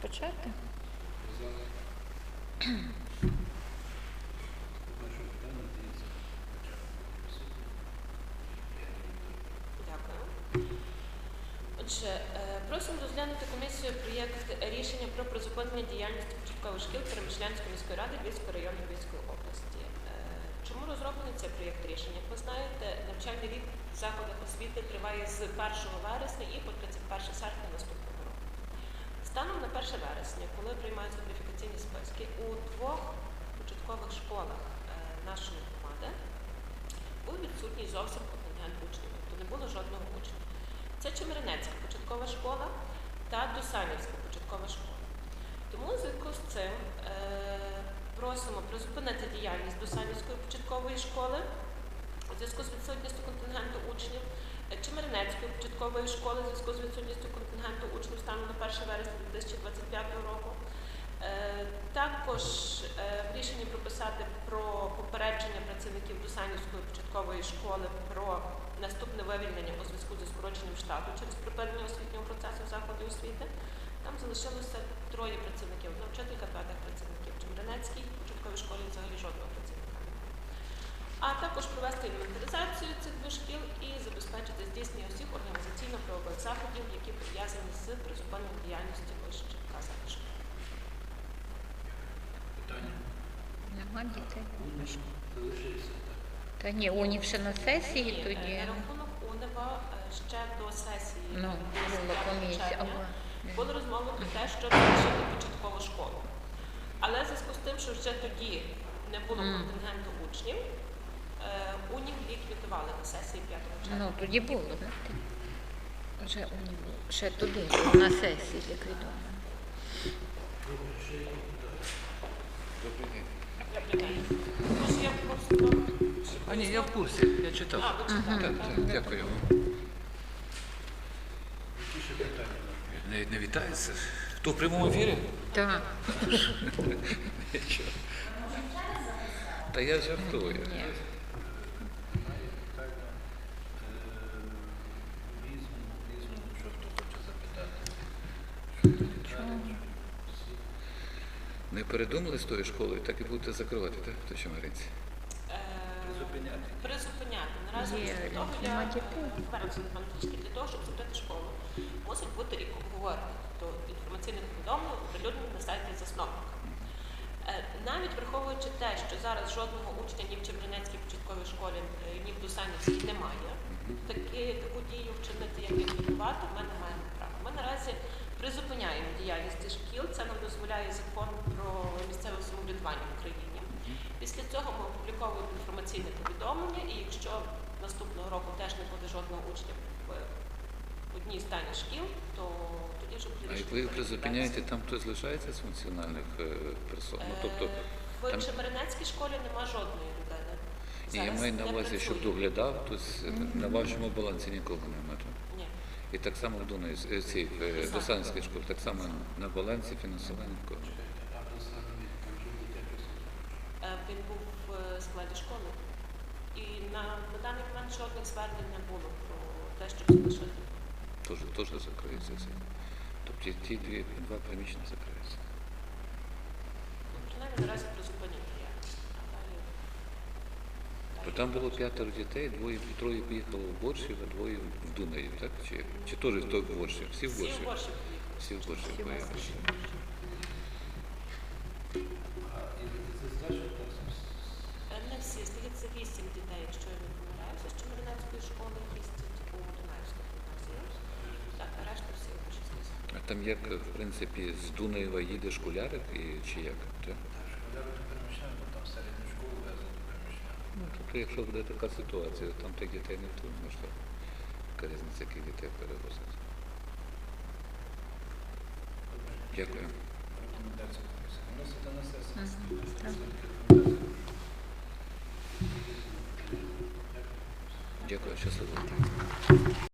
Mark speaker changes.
Speaker 1: Почати?
Speaker 2: Дякую. Отже, е, просимо розглянути комісію проєкт рішення про призупинення діяльності початкових шкіл Перемишлянської міської ради Львівського району Львівської області. Е, Чому розроблений цей проєкт рішення? Як ви знаєте, навчальний рік закладах освіти триває з 1 вересня і по 31 серпня наступного року. Станом на 1 вересня, коли приймаються кваліфікаційні списки, у двох початкових школах е, нашої громади був відсутній зовсім контингент учнів, тобто не було жодного учня. Це Чемеринецька початкова школа та Дусанівська початкова школа. Тому в зв'язку з цим е, просимо призупинити діяльність Дусанівської початкової школи зв'язку з відсутністю контингенту учнів, е, Чемеринецької початкової школи зв'язку з відсутністю контингенту учнів станом на 1 вересня 2025 року. Е, Також е, в рішенні прописати про попередження працівників Дусанівської початкової школи про наступне вивільнення у зв'язку зі скороченням штату через припинення освітнього процесу закладі освіти. Там залишилося троє працівників, одна вчителька, п'ятих працівників. Чемеринецькій початковій школі взагалі жодного. А також провести інвентаризацію цих двох шкіл і забезпечити здійснення усіх організаційно-правових заходів, які пов'язані з призупиненням діяльності вище вказаних шкіл.
Speaker 3: Питання?
Speaker 1: Нема дітей.
Speaker 3: Так?
Speaker 1: Та ні, унів ще на сесії
Speaker 2: Ні,
Speaker 1: тоді.
Speaker 2: е, На рахунок УНЕВА е, ще до сесії
Speaker 1: Ну,
Speaker 2: десь
Speaker 1: була
Speaker 2: 5
Speaker 1: комісія.
Speaker 2: червня
Speaker 1: ага.
Speaker 2: були розмови про те, щоб залишити початкову школу. Але в зв'язку з тим, що вже тоді не було
Speaker 1: Мгм.
Speaker 2: контингенту учнів, е, УНІВ ліквідували на сесії 5 червня.
Speaker 1: Ну, тоді було, знаєте. Вже унів було. Ще туди, на сесії.
Speaker 2: Тож я просто...
Speaker 4: А ні, я в курсі, я читав.
Speaker 2: А, ви читали,
Speaker 4: Так,
Speaker 2: так?
Speaker 4: так, дякую.
Speaker 3: Питання?
Speaker 4: Не, не вітається. Хто в прямому ефірі?
Speaker 1: Так.
Speaker 4: Та я жартую.
Speaker 1: Ні.
Speaker 3: Немає питання? Е, Різному, різному, що хто хоче запитати? Що деталі? Всі?
Speaker 4: Не передумали з тою школою, так і будете закривати, так? В Тичомаринці?
Speaker 2: Е,
Speaker 3: Призупиняти.
Speaker 2: Призупиняти. Наразі
Speaker 1: Є,
Speaker 2: для того,
Speaker 1: нема
Speaker 2: для,
Speaker 1: дітей.
Speaker 2: зараз Олександр, трішки, для того, щоб закрити школу, мусить бути рік обговорення, тобто інформаційне повідомлення оприлюднено на сайті засновника. Е, Навіть враховуючи те, що зараз жодного учня ні в Чемринецькій початковій школі, е, ні в Дусанівській немає, таки, таку дію вчинити, як ліквідувати, ми не маємо права. Ми наразі призупиняємо діяльність шкіл, це нам дозволяє закон про місцеве самоврядування в Україні. Після цього ми опубліковуємо інформаційне повідомлення, і якщо наступного року теж не буде жодного учня в одній даних шкіл, то тоді вже буде
Speaker 4: А як ви призупиняєте, там хтось лишається з функціональних е, персон? Ну, тобто,
Speaker 2: Е, в
Speaker 4: там-
Speaker 2: Чемеринецькій школі нема жодної людини.
Speaker 4: ні, я маю на увазі, щоб доглядав, то з- на вашому балансі нікого немає.
Speaker 2: Ні.
Speaker 4: І так само в Дунаї, е, е, Досанській школі, так само на балансі фінансування
Speaker 3: садочок?
Speaker 2: Е, Він був в складі школи. І на, на даний момент жодних звернень не було про те, щоб залишити.
Speaker 4: Теж, теж закриється все. Тобто ті дві, два приміщення закриються.
Speaker 2: Ну, Принаймні наразі призупинять діяльність. А далі.
Speaker 4: Бо там було п'ятеро дітей, двоє, троє поїхало в Борщів, а двоє в Дунаїв, так? Чи, чи теж хто в Борщів? Всі в
Speaker 2: в
Speaker 4: Борщів? Всі в Борщів
Speaker 1: в
Speaker 4: поїхали.
Speaker 2: Не всі, здається, вісім дітей, якщо я не помиляюся, з Чемеринецької школи, шість у Дунаївської гімназії. Так, а решта всі у Борщівській.
Speaker 4: А там як, в принципі, з Дунаєва їде школярик і, чи як? Так?
Speaker 3: Так, школяри до переміщання, бо там середню школу везли до переміщання.
Speaker 4: Ну, тобто, якщо буде така ситуація, там тих дітей не втримаєш, то яка різниця, яких дітей перевозити. Дякую. Дякую, щасливо.